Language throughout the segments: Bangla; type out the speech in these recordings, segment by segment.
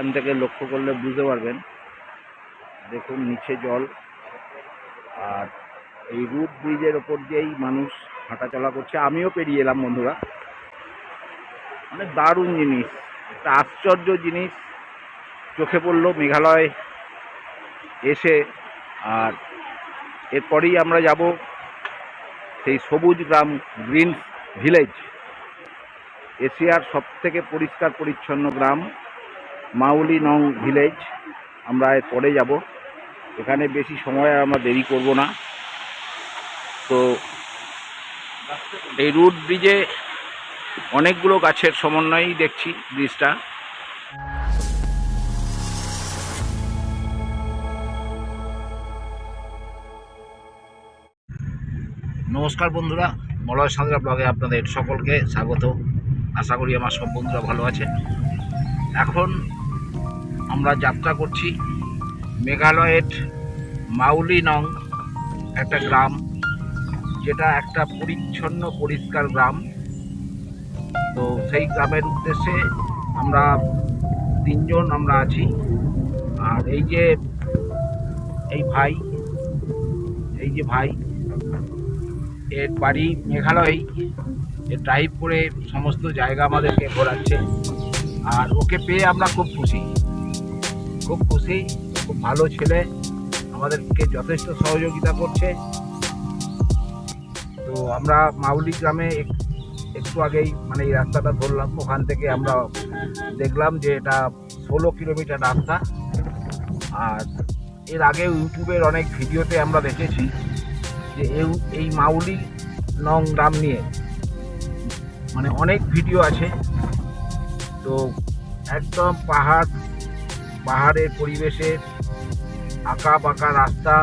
এখান থেকে লক্ষ্য করলে বুঝতে পারবেন। দেখুন, নিচে জল। আর এই রুট ব্রিজের ওপর দিয়েই মানুষ হাঁটাচলা করছে। আমিও পেরিয়ে এলাম, বন্ধুরা। মানে দারুণ জিনিস। একটা আশ্চর্য জিনিস। চোখে পড়ল মেঘালয় এসে। আর এরপরেই আমরা যাব সেই সবুজ গ্রাম, গ্রিন ভিলেজ। এশিয়ার সবথেকে পরিষ্কার পরিচ্ছন্ন গ্রাম। মাউলি নং ভিলেজ। আমরা পরে যাব। এখানে বেশি সময় আমরা দেরি করব না। তো এই রুট ব্রিজে অনেকগুলো গাছের সমন্বয়েই দেখছি ব্রিজটা। নমস্কার বন্ধুরা, মলয় সাঁতরা ব্লগে আপনাদের সকলকে স্বাগত। আশা করি আমার সব বন্ধুরা ভালো আছে এখন আমরা যাত্রা করছি মেঘালয়ের মাউলি নং একটা গ্রাম, যেটা একটা পরিচ্ছন্ন, পরিষ্কার গ্রাম। তো সেই গ্রামের উদ্দেশ্যে আমরা তিনজন আমরা আছি। আর এই যে, এই ভাই, এই যে ভাই, এর বাড়ি মেঘালয়। এ ড্রাইভ করে সমস্ত জায়গা আমাদেরকে ঘোরাচ্ছে। আর ওকে পেয়ে আমরা খুব খুশি। খুব খুশি, খুব ভালো ছেলে। আমাদেরকে যথেষ্ট সহযোগিতা করছে। তো আমরা মাউলি গ্রামে এক- একটু আগেই মানে এই রাস্তাটা ধরলাম। ওখান থেকে আমরা দেখলাম যে এটা ষোলো কিলোমিটার রাস্তা। আর এর আগে ইউটিউবের অনেক ভিডিওতে আমরা দেখেছি যে এই মাউলি নং গ্রাম নিয়ে মানে অনেক ভিডিও আছে। তো একদম পাহাড় পাহাড়ের পরিবেশে আঁকা বাঁকা রাস্তা,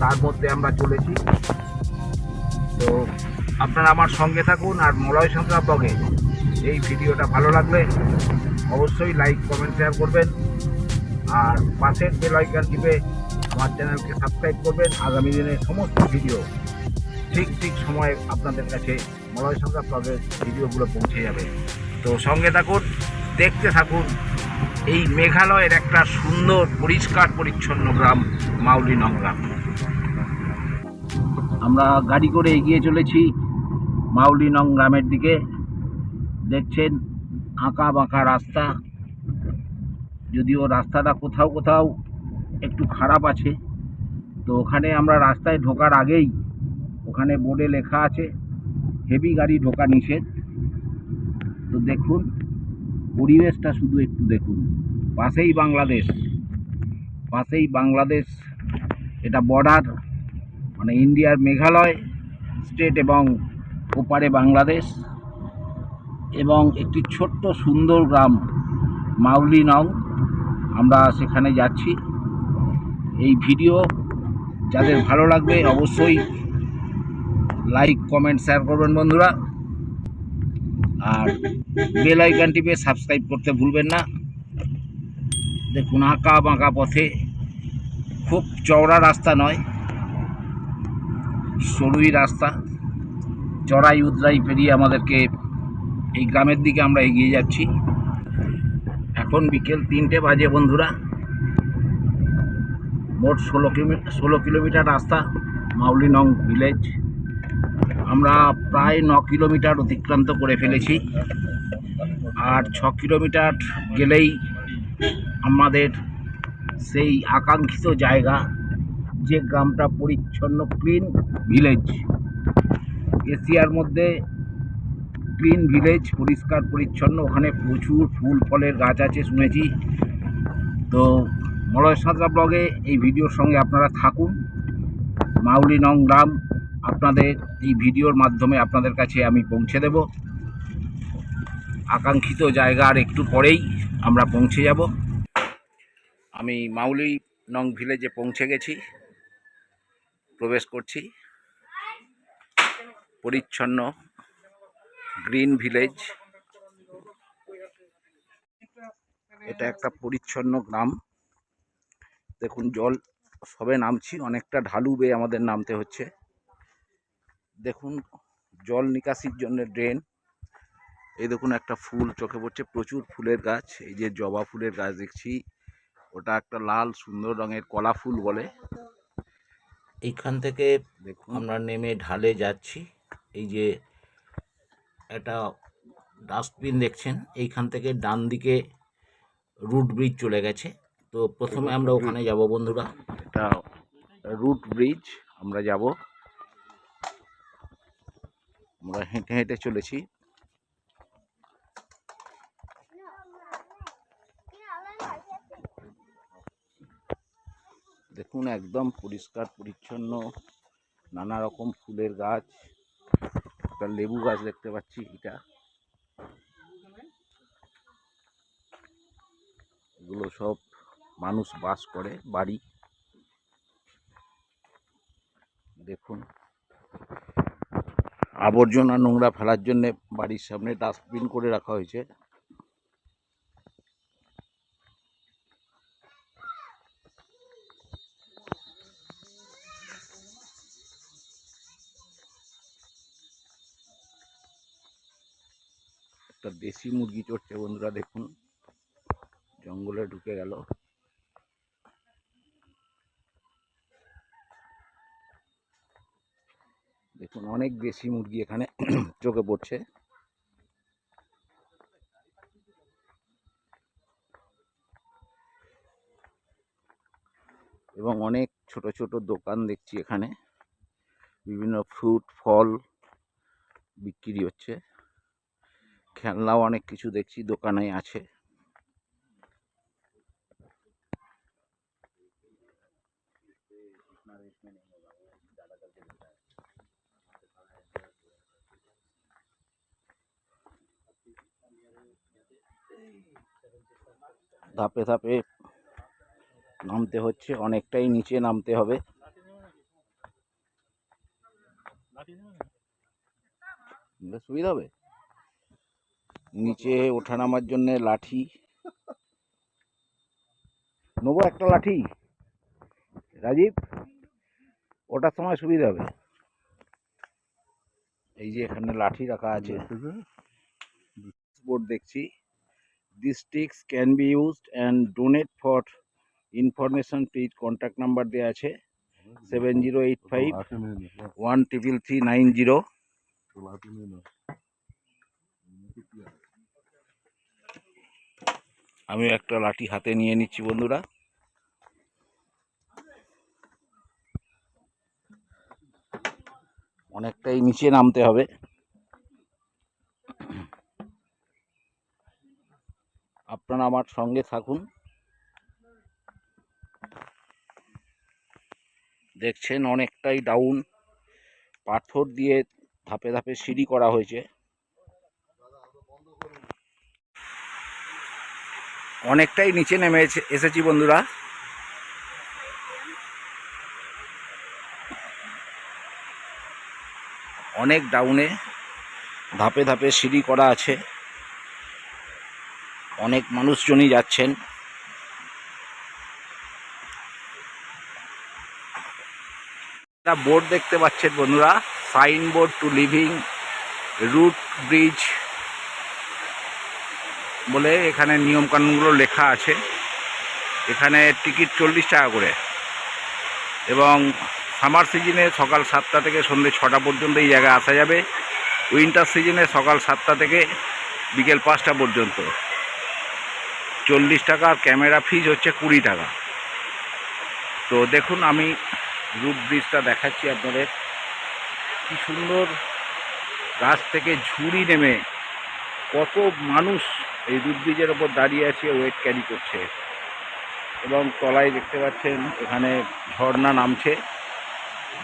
তার মধ্যে আমরা চলেছি। তো আপনারা আমার সঙ্গে থাকুন আর মলয় সংখ্যা ব্লগে এই ভিডিওটা ভালো লাগলে অবশ্যই লাইক, কমেন্ট শেয়ার করবেন। আর পাশের বেল আইকন টিপে আমার চ্যানেলকে সাবস্ক্রাইব করবেন। আগামী দিনের সমস্ত ভিডিও ঠিক ঠিক সময়ে আপনাদের কাছে মলয় সংখ্যা ব্লগের ভিডিওগুলো পৌঁছে যাবে। তো সঙ্গে থাকুন, দেখতে থাকুন। এই মেঘালয়ের একটা সুন্দর, পরিষ্কার, পরিচ্ছন্ন গ্রাম, মাউলি নং গ্রাম আমরা গাড়ি করে এগিয়ে চলেছি মাউলি নং গ্রামের দিকে। দেখছেন, আঁকা বাঁকা রাস্তা। যদিও রাস্তাটা কোথাও কোথাও একটু খারাপ আছে। তো ওখানে আমরা রাস্তায় ঢোকার আগেই ওখানে বোর্ডে লেখা আছে, হেভি গাড়ি ঢোকা নিষেধ। তো দেখুন পরিবেশটা শুধু একটু দেখুন। পাশেই বাংলাদেশ। পাশেই বাংলাদেশ, এটা বর্ডার মানে ইন্ডিয়ার মেঘালয় স্টেট এবং ওপারে বাংলাদেশ এবং একটি ছোট্ট সুন্দর গ্রাম, মাউলি নং। আমরা সেখানে যাচ্ছি। এই ভিডিও যাদের ভালো লাগবে অবশ্যই লাইক কমেন্ট শেয়ার করবেন বন্ধুরা। আর বেল আইকন টিপে সাবস্ক্রাইব করতে ভুলবেন না। দেখুন, আঁকা বাঁকা পথে খুব চওড়া রাস্তা নয়, সরুই রাস্তা। চড়াই উতরাই পেরিয়ে আমাদেরকে এই গ্রামের দিকে আমরা এগিয়ে যাচ্ছি। এখন বিকেল তিনটে বাজে বন্ধুরা। মোট ষোলো কিলোমিটার ষোলো কিলোমিটার রাস্তা মাউলি নং ভিলেজ। আমরা প্রায় ন কিলোমিটার অতিক্রান্ত করে ফেলেছি। আর ছ কিলোমিটার গেলেই আমাদের সেই আকাঙ্ক্ষিত জায়গা, যে গ্রামটা পরিচ্ছন্ন ক্লিন ভিলেজ এশিয়ার মধ্যে ক্লিন ভিলেজ পরিষ্কার, পরিচ্ছন্ন। ওখানে প্রচুর ফুল, ফলের গাছ আছে, শুনেছি। তো মলয় সাঁতরা ব্লগে এই ভিডিওর সঙ্গে আপনারা থাকুন। মাউলি নং গ্রাম আপনাদের এই ভিডিওর মাধ্যমে আপনাদের কাছে আমি পৌঁছে দেব। আকাঙ্ক্ষিত জায়গার একটু পরেই আমরা পৌঁছে যাব। আমি মাউলি নং ভিলেজে পৌঁছে গেছি। প্রবেশ করছি। পরিচ্ছন্ন গ্রিন ভিলেজ। এটা একটা পরিচ্ছন্ন গ্রাম। দেখুন, জল সবে নামছি, অনেকটা ঢালু বেয়ে আমাদের নামতে হচ্ছে। দেখুন জল নিকাশির জন্য ড্রেন এই দেখুন একটা ফুল চোখে পড়ছে প্রচুর ফুলের গাছ। এই যে জবা ফুলের গাছ দেখছি ওটা একটা লাল সুন্দর রঙের কলা ফুল বলে। এইখান থেকে দেখুন। আমরা নেমে ঢালে যাচ্ছি। এই যে একটা ডাস্টবিন দেখছেন এইখান থেকে ডান দিকে রুট ব্রিজ চলে গেছে। তো প্রথমে আমরা ওখানে যাব বন্ধুরা। এটা রুট ব্রিজ আমরা যাব। আমরা হেঁটে হেঁটে চলেছি। দেখুন, একদম পরিষ্কার, পরিচ্ছন্ন, নানা রকম ফুলের গাছ, একটা লেবু গাছ দেখতে পাচ্ছি এটা। এগুলো সব মানুষ বাস করে, বাড়ি। দেখুন। আবর্জনা নোংরা ফেলার জন্য বাড়ির সামনে ডাস্টবিন করে রাখা হয়েছে। একটা দেশি মুরগি চড়ছে বন্ধুরা, দেখুন। জঙ্গলে ঢুকে গেল। দেখুন, অনেক দেশি মুরগি এখানে চোখে পড়ছে। এবং অনেক ছোট ছোট দোকান দেখছি এখানে। বিভিন্ন ফ্রুট, ফল বিক্রি হচ্ছে। খেলনাও অনেক কিছু দেখছি দোকানে আছে। ধাপে ধাপে নামতে হচ্ছে অনেকটাই নিচে নামতে হবে। সুবিধা হবে। নিচে ওঠানামার জন্য লাঠি। নেব একটা লাঠি। রাজীব ওটার সময় সুবিধা হবে। এই যে এখানে লাঠি রাখা আছে। বোর্ড দেখছি। ইনফরমেশন প্লিজ কন্ট্যাক্ট নাম্বার দেওয়া আছে seven zero eight five one triple three nine zero আমি একটা লাঠি হাতে নিয়ে নিচ্ছি, বন্ধুরা। অনেকটাই নিচে নামতে হবে। আপনারা আমার সঙ্গে থাকুন। দেখছেন অনেকটাই ডাউন পাথর দিয়ে ধাপে ধাপে সিঁড়ি করা হয়েছে। অনেকটাই নিচে নেমে এসেছি বন্ধুরা। অনেক ডাউনে ধাপে ধাপে সিঁড়ি করা আছে। অনেক মানুষজনই যাচ্ছেন। একটা বোর্ড দেখতে পাচ্ছেন বন্ধুরা sign board to living root bridge বলে এখানে নিয়মকানুনগুলো লেখা আছে। এখানে টিকিট চল্লিশ টাকা করে এবং সামার সিজনে সকাল সাতটা থেকে সন্ধ্যে ছটা পর্যন্ত এই জায়গায় আসা যাবে। উইন্টার সিজনে সকাল সাতটা থেকে বিকেল পাঁচটা পর্যন্ত। চল্লিশ টাকা আর ক্যামেরা ফিজ হচ্ছে কুড়ি টাকা। তো দেখুন, আমি রুট ব্রিজটা দেখাচ্ছি আপনাদের। কি সুন্দর গাছ থেকে ঝুড়ি নেমে কত মানুষ এই রুট ব্রিজের ওপর দাঁড়িয়ে আছে ওয়েট ক্যারি করছে। এবং তলায় দেখতে পাচ্ছেন, এখানে ঝর্ণা নামছে।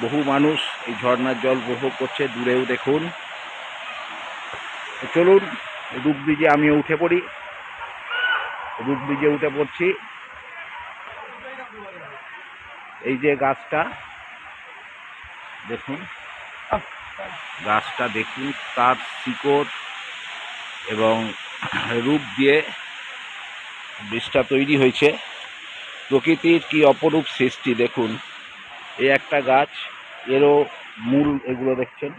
বহু মানুষ এই ঝর্ণার জল উপভোগ করছে, দূরেও দেখুন। চলুন রুট ব্রিজে আমিও উঠে পড়ি। রুট ব্রিজে উঠে পড়ছি। এই যে গাছটা, দেখুন। গাছটা দেখুন, তার শিকড় এবং রূপ দিয়ে বীজটা তৈরি হয়েছে। প্রকৃতির কি অপরূপ সৃষ্টি, দেখুন। এই একটা গাছ, এরও মূল এগুলো দেখছেন।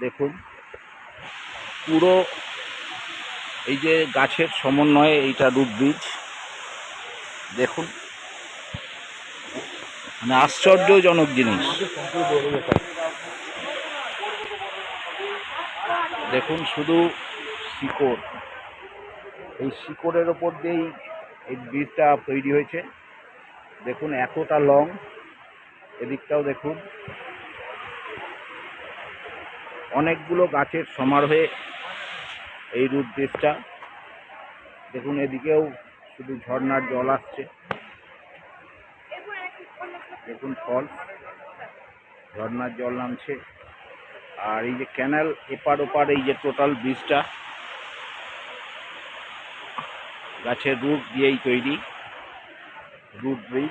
দেখুন, পুরো এই যে গাছের সমন্বয়ে এইটা রুট ব্রিজ দেখুন। মানে আশ্চর্যজনক জিনিস। দেখুন, শুধু শিকড়। এই শিকড়ের ওপর দিয়েই এই ব্রিজটা তৈরি হয়েছে। দেখুন, এতটা লং। এদিকটাও দেখুন। অনেকগুলো গাছের সমারোহে এই রুট ব্রিজটা দেখুন, এদিকেও শুধু ঝর্ণার জল আসছে। দেখুন, ফল। ঝর্ণার জল নামছে। আর এই যে ক্যানাল, এপার ওপার এই যে টোটাল ব্রিজটা, গাছের রুট দিয়েই তৈরি। Root bridge.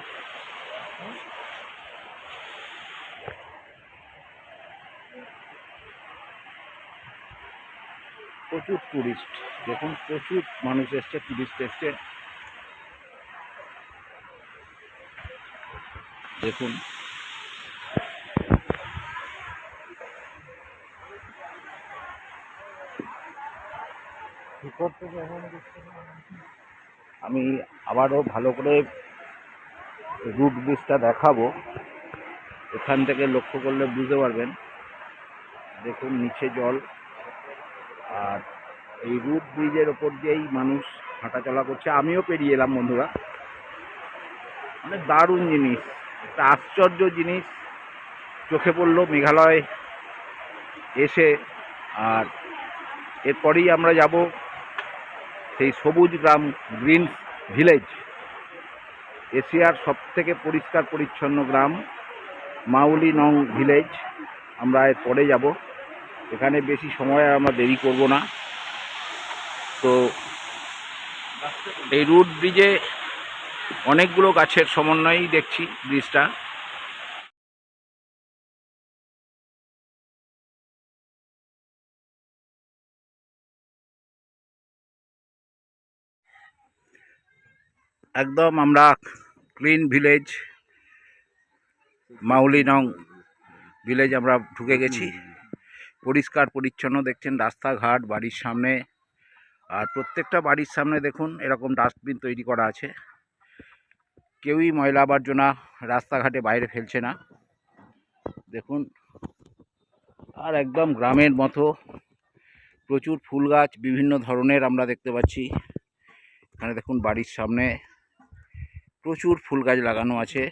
প্রচুর টুরিস্ট দেখুন প্রচুর মানুষ এসছে টুরিস্ট এসছে। দেখুন। আমি আবারও ভালো করে রুট ব্রিজটা দেখাবো। এখান থেকে লক্ষ্য করলে বুঝতে পারবেন। দেখুন নিচে জল। আর এই রুট ব্রিজের ওপর দিয়েই মানুষ হাঁটাচলা করছে। আমিও পেরিয়ে এলাম বন্ধুরা। মানে দারুণ জিনিস, একটা আশ্চর্য জিনিস। চোখে পড়ল মেঘালয় এসে, আর এরপরেই আমরা যাব সেই সবুজ গ্রাম, গ্রিন ভিলেজ। এশিয়ার সব থেকে পরিষ্কার পরিচ্ছন্ন গ্রাম, মাউলি নং ভিলেজ। আমরা এর পরে যাব। এখানে বেশি সময় আমরা দেরি করব না। তো এই রুট ব্রিজে অনেকগুলো গাছের সমন্বয়েই দেখছি ব্রিজটা। একদম আমরা ক্লিন ভিলেজ মাউলি নং ভিলেজ আমরা ঢুকে গেছি। পরিষ্কার পরিচ্ছন্ন দেখছেন রাস্তাঘাট, বাড়ির সামনে। আর প্রত্যেকটা বাড়ির সামনে দেখুন এরকম ডাস্টবিন তৈরি করা আছে। কেউই ময়লা আবর্জনা রাস্তাঘাটে বাইরে ফেলছে না। দেখুন, আর একদম গ্রামের মতো প্রচুর ফুল গাছ, বিভিন্ন ধরনের আমরা দেখতে পাচ্ছি। এখানে দেখুন বাড়ির সামনে প্রচুর ফুল গাছ লাগানো আছে।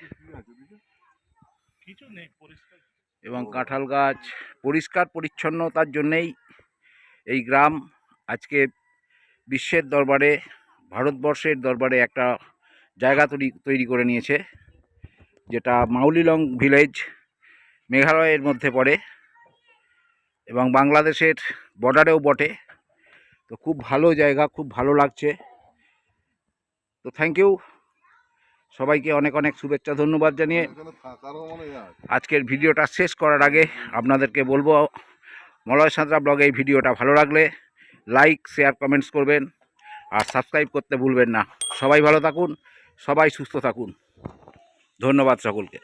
এবং কাঁঠাল গাছ পরিষ্কার পরিচ্ছন্নতার জন্যেই এই গ্রাম আজকে বিশ্বের দরবারে ভারতবর্ষের দরবারে একটা জায়গা তৈরি তৈরি করে নিয়েছে যেটা মাউলিলং ভিলেজ মেঘালয়ের মধ্যে পড়ে এবং বাংলাদেশের বর্ডারেও বটে। তো খুব ভালো জায়গা খুব ভালো লাগছে। তো থ্যাংক ইউ সবাইকে অনেক অনেক শুভেচ্ছা ধন্যবাদ জানিয়ে আজকের ভিডিওটা শেষ করার আগে আপনাদেরকে বলব মলয় সাঁতরা ব্লগে এই ভিডিওটা ভালো লাগলে লাইক শেয়ার কমেন্টস করবেন আর সাবস্ক্রাইব করতে ভুলবেন না। সবাই ভালো থাকুন সবাই সুস্থ থাকুন। ধন্যবাদ সকলকে।